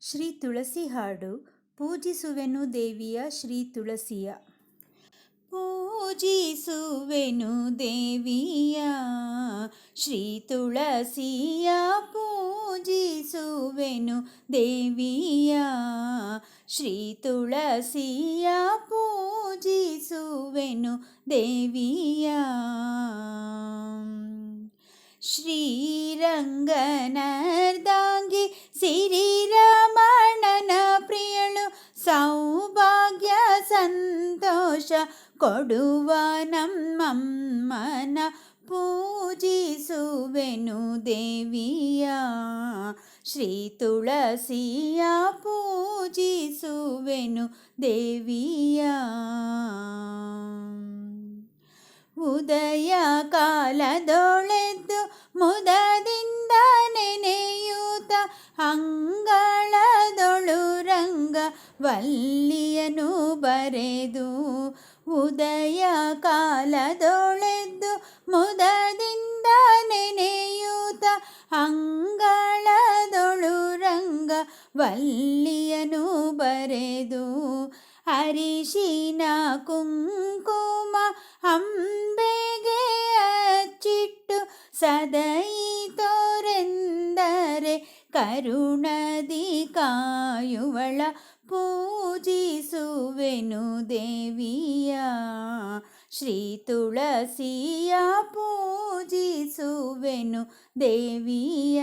ಶ್ರೀ ತುಳಸಿ ಹಾಡು ಪೂಜಿಸುವೆನು ದೇವಿಯ ಶ್ರೀ ತುಳಸಿಯ. ಪೂಜಿಸುವೆನು ದೇವಿಯ ಶ್ರೀ ತುಳಸಿಯ, ಪೂಜಿಸುವೆನು ದೇವಿಯ ಶ್ರೀ ತುಳಸಿಯ, ಪೂಜಿಸುವೆನು ದೇವಿಯ. ಶ್ರೀರಂಗನರ್ದಾಂಗಿ ಕೊಡುವ ನಮ್ಮಮ್ಮನ ಪೂಜಿಸುವೆನು ದೇವಿಯ. ಶ್ರೀ ತುಳಸಿಯ ಪೂಜಿಸುವೆನು ದೇವಿಯ. ಉದಯ ಕಾಲದೊಳೆದ್ದು ಮುದದಿಂದ ನೆನೆಯೂತ ಅಂಗಳದೊಳು ರಂಗ ವಲ್ಲಿಯನು ಬರೆದು ಉದಯ ಕಾಲದೊಳೆದ್ದು ಮುದದಿಂದ ನೆನೆಯೂತ ಅಂಗಳದೊಳು ರಂಗ ವಲ್ಲಿಯನು ಬರೆದು ಅರಿಶಿನ ಕುಂಕುಮ ಅಂಬೆಗೆ ಅಚ್ಚಿಟ್ಟು ಸದೈ ತೋರೆಂದರೆ ಕರುಣದಿ ಕಾಯುವಳ ಪೂಜಿಸುವೆನು ದೇವಿಯ ಶ್ರೀ ತುಳಸಿಯ ಪೂಜಿಸುವೆನು ದೇವಿಯ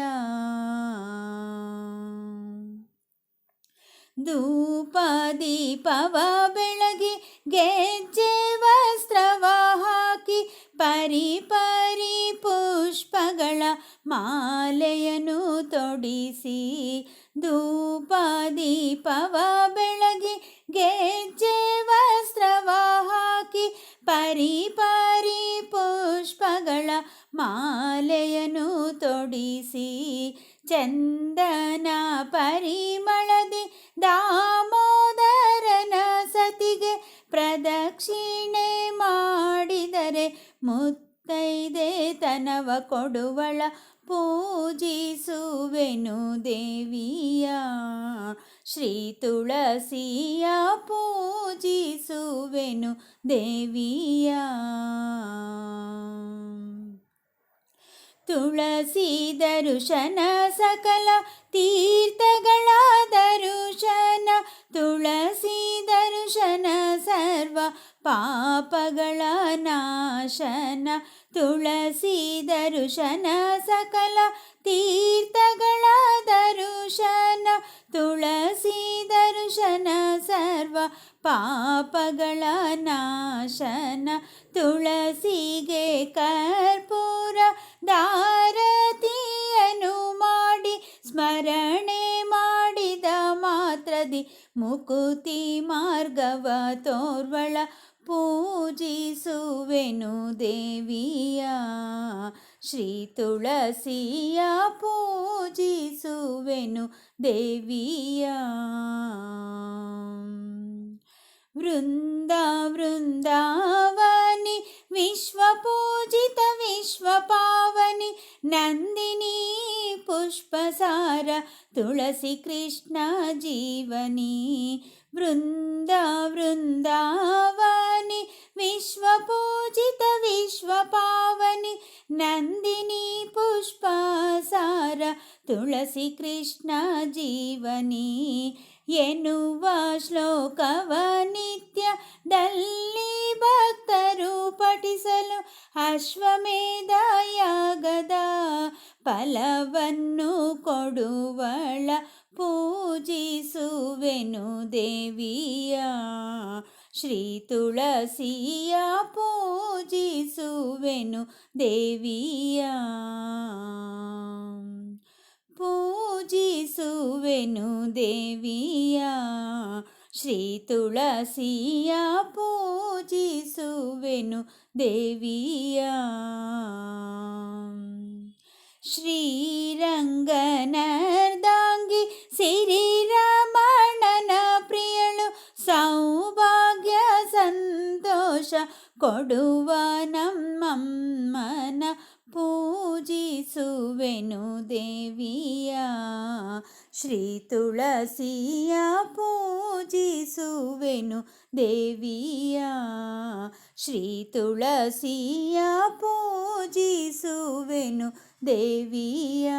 ಧೂಪ ದೀಪವ ಬೆಳಗಿ ಗೆಜ್ಜೆ ವಸ್ತ್ರವ ಹಾಕಿ ಪರಿ ಪರಿ ಪುಷ್ಪಗಳ ಮಾಲೆಯನ್ನು ತೊಡಿಸಿ ಧೂಪ ದೀಪವ ಬೆಳಗಿ ಮಾಲೆಯನ್ನು ತೊಡಿಸಿ ಚಂದನ ಪರಿಮಳದಿ ದಾಮೋದರನ ಸತಿಗೆ ಪ್ರದಕ್ಷಿಣೆ ಮಾಡಿದರೆ ಮುತ್ತೈದೆ ತನವ ಕೊಡುವಳ ಪೂಜಿಸುವೆನು ದೇವಿಯ. ಶ್ರೀ ತುಳಸಿಯ ಪೂಜಿಸುವೆನು ದೇವಿಯ. ತುಳಸಿ ದರುಶನ ಸಕಲ ತೀರ್ಥಗಳ ದರುಶನ ತುಳಸಿ ದರುಶನ ಸರ್ವ ಪಾಪಗಳ ನಾಶನ ತುಳಸಿ ದರುಶನ ಸಕಲ ತೀರ್ಥಗಳ ದರುಶನ ತುಳಸಿ ದರುಶನ ಸರ್ವ ಪಾಪಗಳ ನಾಶನ, ತುಳಸಿಗೆ ಕರ್ಪೂರ ಮಾತ್ರದಿ ಮುಕುತಿ ಮಾರ್ಗವ ತೋರ್ವಳ ಪೂಜಿಸುವೆನು ದೇವಿಯ. ಶ್ರೀ ತುಳಸಿಯ ಪೂಜಿಸುವೆನು ದೇವಿಯ. ವೃಂದ ವೃಂದಾವನಿ, ವಿಶ್ವಪೂಜಿತ ವಿಶ್ವಪಾವನಿ, ನಂದಿನಿ ಪುಷ್ಪಸಾರ ತುಳಸಿ ಕೃಷ್ಣ ಜೀವನಿ ವೃಂದ ವೃಂದಾವನಿ ವಿಶ್ವಪೂಜಿತ ವಿಶ್ವಪಾವನಿ ನಂದಿನಿ ಪುಷ್ಪಸಾರ ತುಳಸಿ ಕೃಷ್ಣ ಜೀವನಿ ಎನ್ನುವ ಶ್ಲೋಕವ ನಿತ್ಯದಲ್ಲಿ ಭಕ್ತರು ಪಠಿಸಲು ಅಶ್ವಮೇಧಯಾಗದ ಫಲವನ್ನು ಕೊಡುವಳ ಪೂಜಿಸುವೆನು ದೇವಿಯ. ಶ್ರೀ ತುಳಸಿಯ ಪೂಜಿಸುವೆನು ದೇವಿಯ. ಪೂಜಿಸುವೆನು ದೇವಿಯ. ಶ್ರೀ ತುಳಸಿಯ ಪೂಜಿಸುವೆನು ದೇವಿಯ. श्री ಸಂತೋಷ ಕೊಡುವ ನಮ್ಮಮ್ಮನ ಪೂಜಿಸುವೆನು ದೇವಿಯ ಶ್ರೀ ತುಳಸಿಯ ಪೂಜಿಸುವೆನು ದೇವಿಯ ಶ್ರೀ ತುಳಸಿಯ ಪೂಜಿಸುವೆನು ದೇವಿಯ